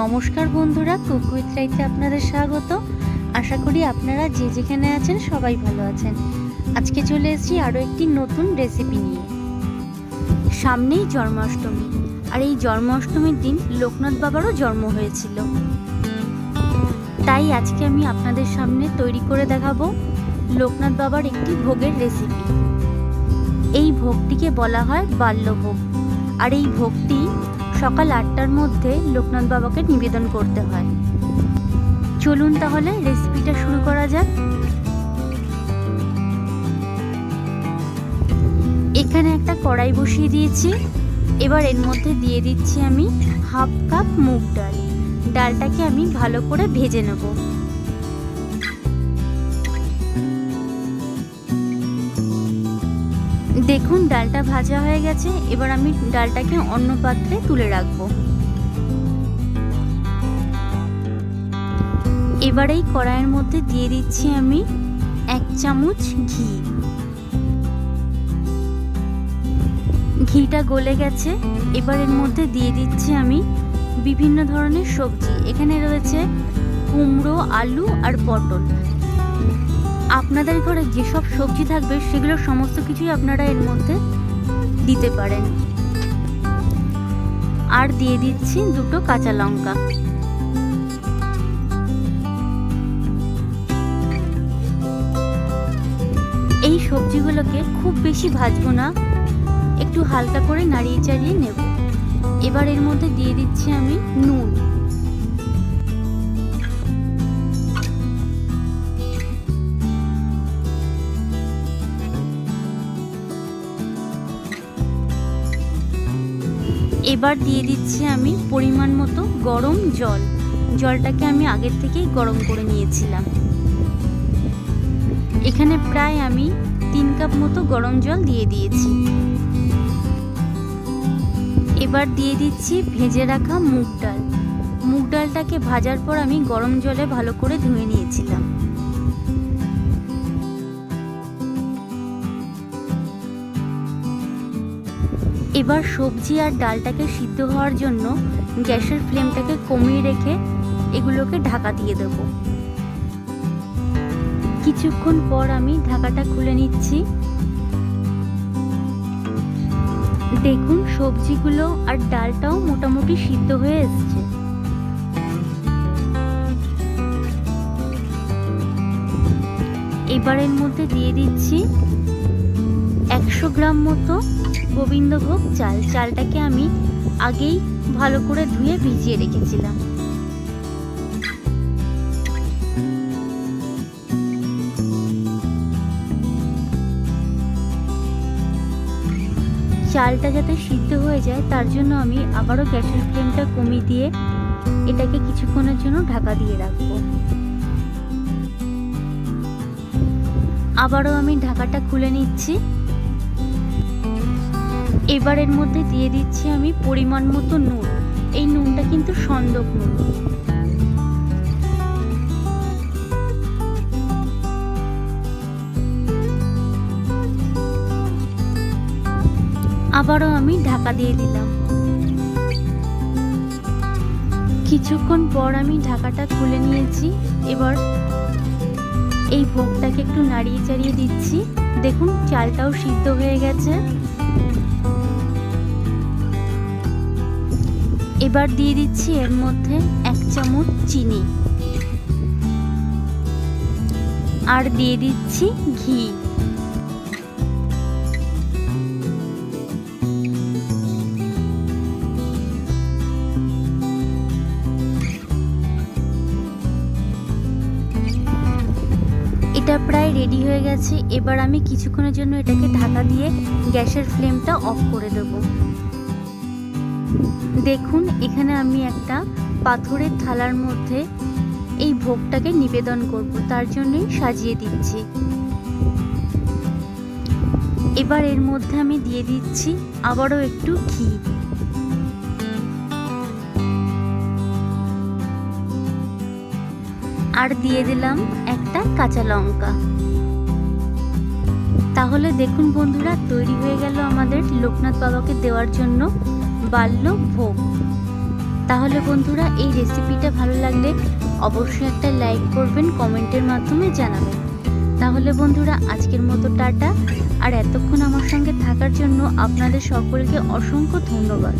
নমস্কার বন্ধুরা কুকুইত রাইতে আপনাদের স্বাগত। আশা করি আপনারা যে যেখানে আছেন সবাই ভালো আছেন। আজকে চলে এসেছি আরও একটি নতুন রেসিপি নিয়ে। সামনেই জন্মাষ্টমী, আর এই জন্মাষ্টমীর দিন লোকনাথ বাবারও জন্ম হয়েছিল। তাই আজকে আমি আপনাদের সামনে তৈরি করে দেখাবো লোকনাথ বাবার একটি ভোগের রেসিপি এই ভোগটিকে বলা হয় বাল্যভোগ। আর এই ভোগটি সকাল আটটার মধ্যে লোকনাথ বাবাকে নিবেদন করতে হয়। চলুন তাহলে রেসিপিটা শুরু করা যাক। এখানে একটা কড়াই বসিয়ে দিয়েছি। এবার এর মধ্যে দিয়ে দিচ্ছি আমি হাফ কাপ মুগ ডাল। ডালটাকে আমি ভালো করে ভেজে নেব। দেখুন, ডালটা ভাজা হয়ে গেছে। এবার আমি ডালটাকে অন্য পাত্রে তুলে রাখব। এবার এই কড়াইয়ের মধ্যে দিয়ে দিচ্ছি আমি এক চামচ ঘি। ঘিটা গলে গেছে। এবার এর মধ্যে দিয়ে দিচ্ছি আমি বিভিন্ন ধরনের সবজি। এখানে রয়েছে কুমড়ো, আলু আর পটল। আপনাদের ঘরে যেসব সবজি থাকবে সেগুলো সমস্ত কিছুই আপনারা এর মধ্যে দিতে পারেন। আর দিয়ে দিচ্ছি দুটো কাঁচা লঙ্কা। এই সবজিগুলোকে খুব বেশি ভাজবো না, একটু হালকা করে নাড়িয়ে চাড়িয়ে নেব। এবার এর মধ্যে দিয়ে দিচ্ছি আমি নুন। এবার দিয়ে দিচ্ছি আমি পরিমাণ মতো গরম জল। জলটাকে আমি আগের থেকেই গরম করে নিয়েছিলাম। এখানে প্রায় আমি তিন কাপ মতো গরম জল দিয়ে দিয়েছি। এবার দিয়ে দিচ্ছি ভেজে রাখা মুগ ডাল। মুগ ডালটাকে ভাজার পর আমি গরম জলে ভালো করে ধুয়ে নিয়েছিলাম। এবার সবজি আর ডালটাকে সিদ্ধ হওয়ার জন্য গ্যাসের ফ্লেমটাকে কমিয়ে রেখে এগুলোকে ঢাকা দিয়ে দেবো। কিছুক্ষণ পর আমি ঢাকাটা খুলে নিচ্ছি। দেখুন, সবজিগুলো আর ডালটাও মোটামুটি সিদ্ধ হয়ে এসছে। এবারের মধ্যে দিয়ে দিচ্ছি একশো গ্রাম মতো গোবিন্দভোগ চাল। চালটাকে আমি আগেই ভালো করে ধুয়ে ভিজিয়ে রেখেছিলাম। চালটা যাতে সিদ্ধ হয়ে যায়, তার জন্য আমি আবারও গ্যাসের ফ্লেমটা কমিয়ে দিয়ে এটাকে কিছুক্ষণের জন্য ঢাকা দিয়ে রাখব। আবারও আমি ঢাকাটা খুলে নিচ্ছি। এবার এর মধ্যে দিয়ে দিচ্ছি আমি পরিমাণ মতো নুন। এই নুনটা কিন্তু সন্দক নুন। আবারও আমি ঢাকা দিয়ে দিলাম। কিছুক্ষণ পর আমি ঢাকাটা খুলে নিয়েছি। এবার এই ভোগটাকে একটু নাড়িয়ে চাড়িয়ে দিচ্ছি। দেখুন, চালটাও সিদ্ধ হয়ে গেছে। এবার দিয়ে দিচ্ছি এর মধ্যে এক চামচ চিনি। আর দিয়ে দিচ্ছি ঘি। এটা প্রায় রেডি হয়ে গেছে। এবার আমি কিছুক্ষণের জন্য এটাকে ঢাকা দিয়ে গ্যাসের ফ্লেমটা অফ করে দেব। দেখুন, এখানে আমি একটা পাথরের থালার মধ্যে এই ভোগটাকে নিবেদন করব, তার জন্যই সাজিয়ে দিচ্ছি। এবার এর মধ্যে আমি দিয়ে দিচ্ছি আবারও একটু ঘি। আর দিয়ে দিলাম একটা কাঁচা লঙ্কা। তাহলে দেখুন বন্ধুরা, তৈরি হয়ে গেল আমাদের লোকনাথ বাবাকে দেওয়ার জন্য বাল্য ভোগ তাহলে বন্ধুরা, এই রেসিপিটা ভালো লাগলে অবশ্যই একটা লাইক করবেন কমেন্টের মাধ্যমে জানাবেন। তাহলে বন্ধুরা, আজকের মতো টাটা। আর এতক্ষণ আমার সঙ্গে থাকার জন্য আপনাদের সকলকে অসংখ্য ধন্যবাদ।